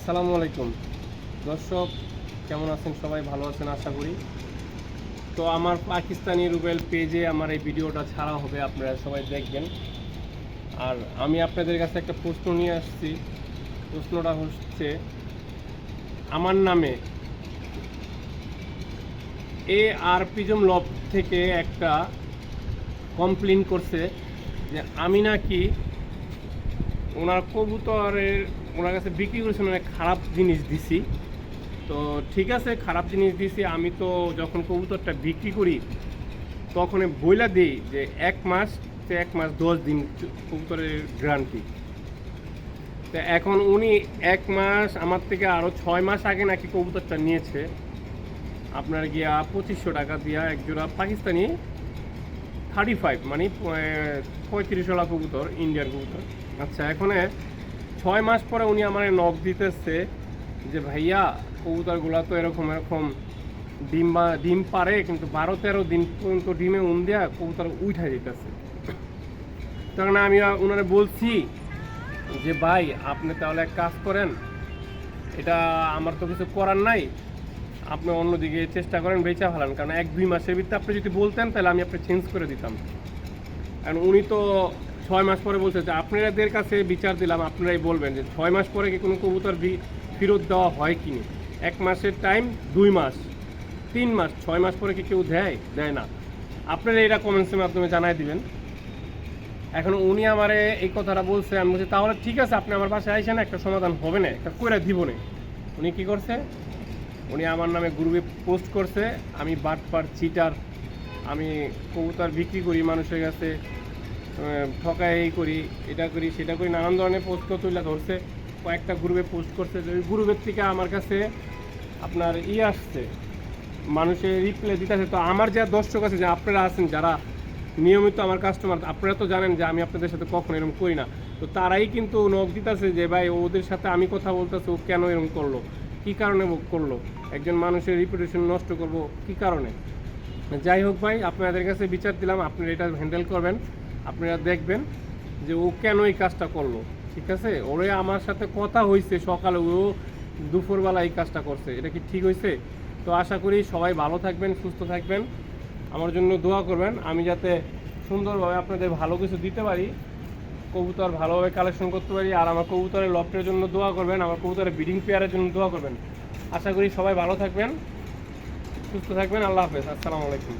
আসসালামু আলাইকুম। দর্শক, কেমন আছেন সবাই? ভালো আছেন, আশা করি। তো আমার পাকিস্তানি রুবেল পেজে আমার এই ভিডিওটা ছাড়া হবে, আপনারা সবাই দেখবেন। আর আমি আপনাদের কাছে একটা প্রশ্ন নিয়ে আসছি। প্রশ্নটা হচ্ছে, আমার নামে এ আর পিজম লব থেকে একটা কমপ্লেন করছে যে আমি নাকি ওনার কবুতরের, ওনার কাছে বিক্রি করেছেন অনেক খারাপ জিনিস দিছি। তো ঠিক আছে, খারাপ জিনিস দিছি। আমি তো যখন কবুতরটা বিক্রি করি, তখন বইলা দিই যে এক মাস তো এক মাস দশ দিন কবুতরের গ্যারান্টি। তো এখন উনি এক মাস, আমার থেকে আরও ছয় মাস আগে নাকি কবুতরটা নিয়েছে। আপনার গিয়া পঁচিশশো টাকা দিয়া এক জোড়া পাকিস্তানি থার্টি ফাইভ মানে পঁয়ত্রিশ ওলা কবুতর ইন্ডিয়ান কবুতর। আচ্ছা এখানে ছয় মাস পরে উনি আমার নখ দিতেছে যে, ভাইয়া, কবুতরগুলা তো এরকম এরকম ডিম বা ডিম পারে, কিন্তু বারো তেরো দিন পর্যন্ত ডিমে উন দেয়া কবুতর উঠা যেতেছে তখন আমি ওনারে বলছি যে, ভাই, আপনি তাহলে এক কাজ করেন, এটা আমার তো কিছু করার নাই আপনি অন্যদিকে চেষ্টা করেন বেচা ফেলান, কারণ এক দুই মাসের ভিতরে আপনি যদি বলতেন, তাহলে আমি আপনি চেঞ্জ করে দিতাম। কারণ উনি তো ছয় মাস পরে বলছে যে, আপনাদের কাছে বিচার দিলাম, আপনারাই বলবেন যে, ছয় মাস পরে কি কোনো কবুতর ফেরত দেওয়া হয় কি না? এক মাসের টাইম দুই মাস, তিন মাস, ছয় মাস পরে কি কেউ দেয়? দেয় না। আপনারা এটা কমেন্টসের মাধ্যমে জানাই দিবেন। এখন উনি আমারে এই কথাটা বলছে, আমি বলছি, তাহলে ঠিক আছে, আপনি আমার পাশে আইসেন, একটা সমাধান হবে না, একটা করে দিব না। উনি কী করছে? উনি আমার নামে গ্রুপে পোস্ট করছে, আমি বাটপার, চিটার, আমি কবুতর বিক্রি করি মানুষের কাছে ঠকাই এই করি, এটা করি, সেটা করি, নানান ধরনের পোস্ট তুলে ধরছে, কয়েকটা গ্রুপে পোস্ট করছে ওই গ্রুপের থেকে আমার কাছে আপনার ই আসছে মানুষের রিপ্লাই দিতেছে। তো আমার যা দর্শক আছে, যে আপনারা আছেন, যারা নিয়মিত আমার কাস্টমার আপনারা তো জানেন যে আমি আপনাদের সাথে কখনো এরকম করি না। তো তারাই কিন্তু নখ দিতেছে যে, ভাই, ওদের সাথে আমি কথা বলতেছি, ও কেন এরকম করল? কি কারণে করল? একজন মানুষের রিপুটেশন নষ্ট করব কি কারণে? যাই হোক ভাই, আপনাদের কাছে বিচার দিলাম, আপনারা এটা হ্যান্ডেল করবেন, আপনারা দেখবেন যে ও কেন এই কাজটা করল, ঠিক আছে? ওরে আমার সাথে কথা হয়েছে সকালে, ও দুপুরবেলা এই কাজটা করছে, এটা কি ঠিক হয়েছে তো আশা করি সবাই ভালো থাকবেন, সুস্থ থাকবেন। আমার জন্য দোয়া করবেন, আমি যাতে সুন্দরভাবে আপনাদের ভালো কিছু দিতে পারি কবুতর ভালোভাবে কালেকশন করতে পারি আর আমার কবুতরের লফটের জন্য দোয়া করবেন, আমার কবুতরের ব্রিডিং পেয়ারের জন্য দোয়া করবেন। আশা করি সবাই ভালো থাকবেন, সুস্থ থাকবেন, আল্লাহ হাফেজ, আসসালামু আলাইকুম।